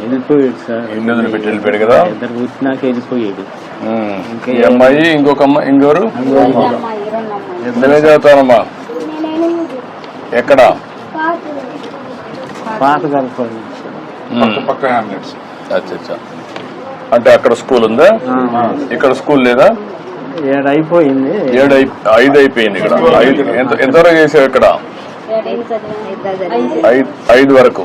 వెళ్ళిపోయాడు సార్. ఇల్లు వదిలిపెట్టి వెళ్ళిపోయాడు కదా? ఇద్దరు పుట్టినాక వెళ్ళిపోయాడు. ఉమ్, ఈ అమ్మాయి ఇంకొక అమ్మాయి ఇంకోరు ఇద్దరే చదువుతానమ్మా ఎక్కడ? పాత కలపండి పక్క పక్క హ్యామ్లెట్స్ అచ్చా అచ్చా అంటే అక్కడ స్కూల్ ఉందా? ఇక్కడ స్కూల్ లేదా? ఏడు అయిపోయింది. ఏడు ఐదు అయిపోయింది ఇక్కడ. ఐదు ఎంత ఎంతవరకు చేసావు ఇక్కడ? ఐదు ఐదు వరకు.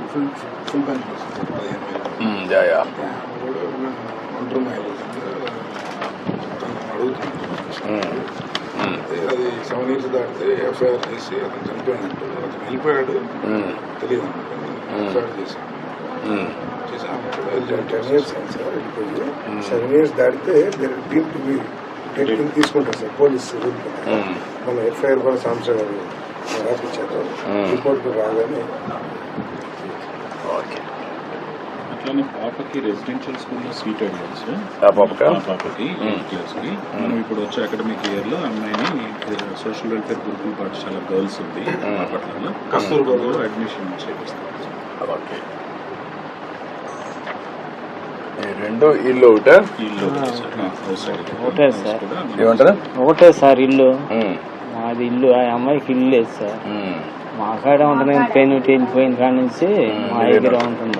ఫుల్ ఫుల్ పదిహేను వేలు యా ఒంటరి మహిళలు. మ్మ్. అది సెవెన్ ఇయర్స్ దాటితే ఎఫ్ఐఆర్ చేసి అతను చనిపోయినట్టు అతను వెళ్ళిపోయాడు. తెలియదు ఎఫ్ఐఆర్. చేశాను టెన్ ఇయర్స్ సార్ వెళ్ళిపోయి సెవెన్ ఇయర్స్ దాటితే డీమ్ టు బి టెక్నిక్ తీసుకుంటారు సార్ పోలీస్. మన ఎఫ్ఐఆర్ కూడా సంవత్సరం గారు రాపించారు. రిపోర్ట్ రాగానే అట్లానే పాపకి రెసిడెన్షియల్ స్కూల్లో సీట్ అడిగారు సార్ ఆ పాపకా? ఆ పాపకి ఎయిత్ క్లాస్కి మనం ఇప్పుడు వచ్చే అకాడమిక్ ఇయర్లో అమ్మాయిని సోషల్ వెల్ఫేర్ గురుకుల పాఠశాల గర్ల్స్ ఉంది కస్తూర్బాలో అడ్మిషన్ చేపిస్తాం ఓకే. ఈ రెండు ఇల్లు ఒకట? ఇల్లు ఒకటి సార్. ఒకటే సార్. కూడా ఏమంటారు? ఒకటే సార్ ఇల్లు. మాది ఇల్లు. ఆ అమ్మాయికి ఇల్లు లేదు సార్. మా కాడ ఉంటుంది. పెయిన్ వెళ్ళిపోయిన కాడ నుంచి మా దగ్గర ఉంటుంది.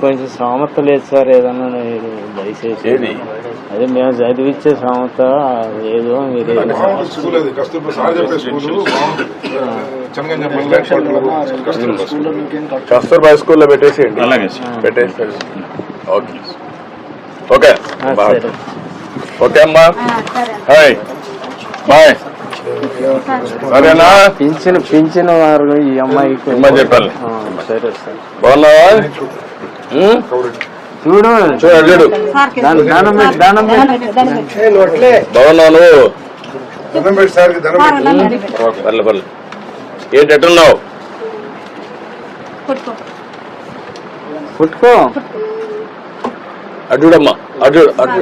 కొంచెం శ్రామత లేదు సార్ ఏదన్నా మీరు దయచేసి? అదే మేము చదివిచ్చే శ్రామత ఏదో మీరు. కస్తూర్బా స్కూల్లో పెట్టేసేయండి. అలాగే సార్. పెట్టేసేయండి. Okay okay. ఓకే అమ్మా. హాయ్. బాయ్. సరేనా? పింఛన్ పింఛన్ వారు ఈ అమ్మాయికి. ఇమ్మని చెప్పాలి. ఆ, సరే సార్. బాగున్నావా? చూడు. చూడు చూడు దాని దానం పెట్టి దానం పెట్టి ఏ, నువ్వు అట్లే బాగున్నావు నువ్వు దండం పెట్టి సార్కి దండం పెట్టి. పర్లే పర్లే. ఏంటి ఎట్టున్నావు? పుట్టుకో అడ్డుడమ్మా అడ్డు అడ్డు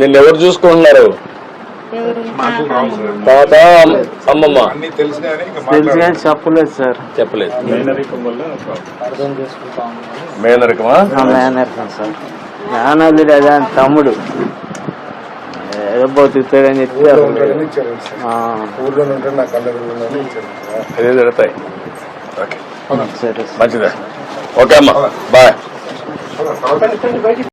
నిన్నెవరు చూసుకుంటున్నారు? తాత అమ్మమ్మ. అన్ని తెలిసినాయని ఇంకా తెలుసు మాట్లాడాలి కానీ చెప్పలేదు సార్. చెప్పలేదు. మేనరికమా? మేనర్కం సార్. అదే ఆయన తమ్ముడు. ఏదో బతుకుతాడని చెప్పి అదే జరుగుతాయి. ఓకే. సరే సార్. మంచిదే. ఓకే అమ్మా. బాయ్. తర్వాత